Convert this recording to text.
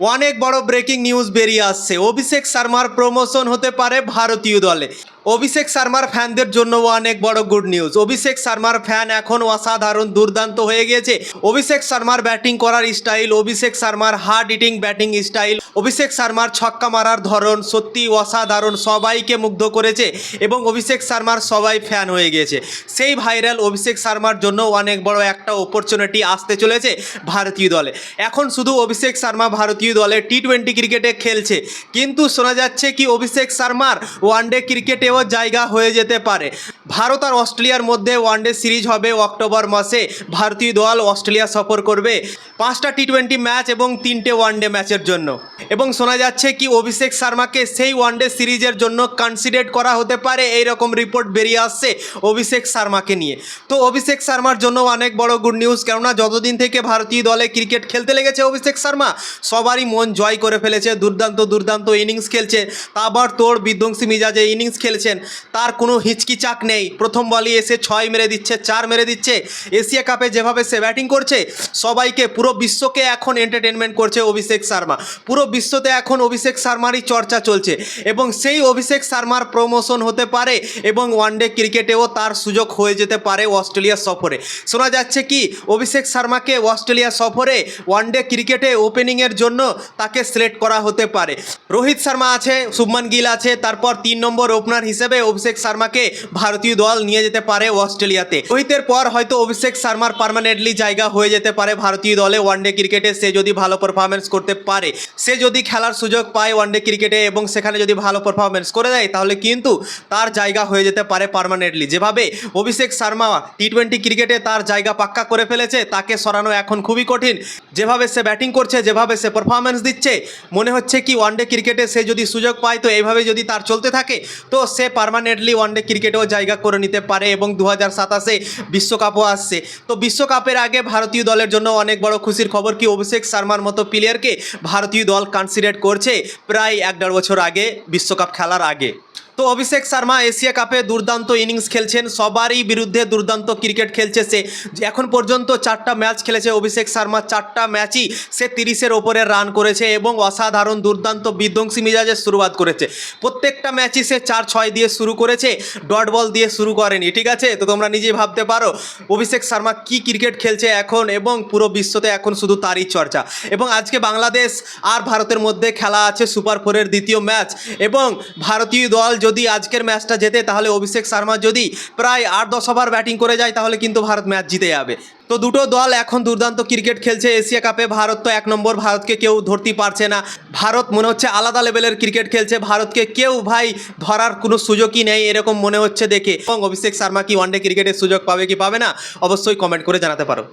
অনেক বড় breaking news বেরিয়ে আসছে। অভিষেক শর্মার প্রমোশন হতে পারে ভারতীয় দলে। অভিষেক শর্মার ফ্যানদের জন্য অনেক বড় গুড নিউজ অভিষেক শর্মার ফ্যান এখন অসাধারণ, দুর্দান্ত হয়ে গিয়েছে। অভিষেক শর্মার ব্যাটিং করার স্টাইল অভিষেক শর্মার hard hitting batting style Abhishek শর্মার ছক্কা মারার ধরন সত্যি অসাধারণ, সবাইকে মুগ্ধ করেছে এবং অভিষেক শর্মার সবাই ফ্যান হয়ে গিয়েছে। সেই ভাইরাল অভিষেক শর্মার জন্য অনেক বড় একটা অপরচুনিটি আসতে চলেছে ভারতীয় দলে। এখন শুধু অভিষেক শর্মা ভারতীয় দলে টি টোয়েন্টি ক্রিকেটে খেলছে। কিন্তু শোনা যাচ্ছে কি অভিষেক শর্মার ওয়ানডে ক্রিকেটেও জায়গা হয়ে যেতে পারে। ভারত আর অস্ট্রেলিয়ার মধ্যে ওয়ানডে সিরিজ হবে অক্টোবর মাসে। ভারতীয় দল অস্ট্রেলিয়া সফর করবে পাঁচটা টি টোয়েন্টি ম্যাচ এবং তিনটে ওয়ানডে ম্যাচের জন্য। এবং শোনা যাচ্ছে কি অভিষেক শর্মাকে সেই ওয়ানডে সিরিজের জন্য কনসিডার করা হতে পারে এই রকম রিপোর্ট বেরিয়ে আসছে অভিষেক শর্মাকে নিয়ে। তো অভিষেক শর্মার জন্য অনেক বড় গুড নিউজ কেননা যতদিন থেকে ভারতীয় দলে ক্রিকেট খেলতে লেগেছে অভিষেক শর্মা, সবারই মন জয় করে ফেলেছে। দুর্দান্ত দুর্দান্ত ইনিংস খেলছে। আবার তোর বিধ্বংসী মিজাজে ইনিংস খেলছেন তার কোনো হিচকিচাক নেই। প্রথম বলই এসে ছয় মেরে দিচ্ছে, চার মেরে দিচ্ছে। এশিয়া কাপে যেভাবে সে ব্যাটিং করছে, সবাইকে, পুরো বিশ্বকে এখন এন্টারটেনমেন্ট করছে অভিষেক শর্মা। পুরো বিশ্বতে এখন অভিষেক শর্মারই চর্চা চলছে এবং সেই অভিষেক শর্মার প্রমোশন হতে পারে এবং ওয়ানডে ক্রিকেটেও তার সুযোগ হয়ে যেতে পারে অস্ট্রেলিয়া সফরে। শোনা যাচ্ছে কি, অভিষেক শর্মাকে অস্ট্রেলিয়া সফরে ওয়ানডে ক্রিকেটে ওপেনিংয়ের জন্য তাকে সিলেক্ট করা হতে পারে। রোহিত শর্মা আছে, শুভমান গিল আছে, তারপর তিন নম্বর ওপেনার হিসেবে অভিষেক শর্মাকে ভারতীয় দল নিয়ে যেতে পারে অস্ট্রেলিয়াতে। রোহিতের পর হয়তো অভিষেক শর্মার পারমানেন্টলি জায়গা হয়ে যেতে পারে ভারতীয় দলে ওয়ানডে ক্রিকেটে সে যদি ভালো পারফরমেন্স করতে পারে, সে যদি খেলার সুযোগ পায় ওয়ানডে ক্রিকেটে এবং সেখানে যদি ভালো পারফরমেন্স করে দেয়, তাহলে কিন্তু তার জায়গা হয়ে যেতে পারে পারমানেন্টলি যেভাবে অভিষেক শর্মা টি টোয়েন্টি ক্রিকেটে তার জায়গা পাক্কা করে ফেলেছে, তাকে সরানো এখন খুবই কঠিন। যেভাবে সে ব্যাটিং করছে, যেভাবে সে পারফরমেন্স দিচ্ছে, মনে হচ্ছে কি ওয়ানডে ক্রিকেটে সে যদি সুযোগ পায়, তো এইভাবে যদি তার চলতে থাকে, তো সে পার্মানেন্টলি ওয়ানডে ক্রিকেটেও জায়গা করে নিতে পারে এবং দু হাজার সাতাশে বিশ্বকাপও আসছে। তো বিশ্বকাপের আগে ভারতীয় দলের জন্য অনেক বড় খুশির খবর কি অভিষেক শর্মার মতো প্লেয়ারকে ভারতীয় দল কনসিডার করছে? প্রায় এক দেড় বছর আগে, বিশ্বকাপ খেলার আগে। তো অভিষেক শর্মা এশিয়া কাপে দুর্দান্ত ইনিংস খেলছেন। সবারই বিরুদ্ধে দুর্দান্ত ক্রিকেট খেলছে সে। এখন পর্যন্ত চারটা ম্যাচ খেলেছে অভিষেক শর্মা। চারটা ম্যাচই সে তিরিশের ওপরে রান করেছে এবং অসাধারণ দুর্দান্ত বিধ্বংসী মিজাজের শুরুয়াত করেছে। প্রত্যেকটা ম্যাচই সে চার ছয় দিয়ে শুরু করেছে, ডট বল দিয়ে শুরু করেনি, ঠিক আছে? তো তোমরা নিজেই ভাবতে পারো, অভিষেক শর্মা কি ক্রিকেট খেলছে এখন এবং পুরো বিশ্বতে এখন শুধু তারই চর্চা। এবং আজকে বাংলাদেশ আর ভারতের মধ্যে খেলা আছে সুপার ফোরের দ্বিতীয় ম্যাচ এবং ভারতীয় দল যদি আজকের ম্যাচটা জেতে, তাহলে অভিষেক শর্মা যদি প্রায় আট, দশ ওভার ব্যাটিং করে যায়, তাহলে কিন্তু ভারত ম্যাচ জিতে যাবে। তো দুটো দল এখন দুর্দান্ত ক্রিকেট খেলছে এশিয়া কাপে। ভারত তো এক নম্বর, ভারতকে কেউ ধরতে পারছে না। ভারত মনে হচ্ছে আলাদা লেভেলের ক্রিকেট খেলছে। ভারতকে কেউ ভাই ধরার কোনো সুযোগই নেই, এরকম মনে হচ্ছে দেখে। এবং অভিষেক শর্মা কি ওয়ানডে ক্রিকেটের সুযোগ পাবে কি পাবে না, অবশ্যই কমেন্ট করে জানাতে পারো।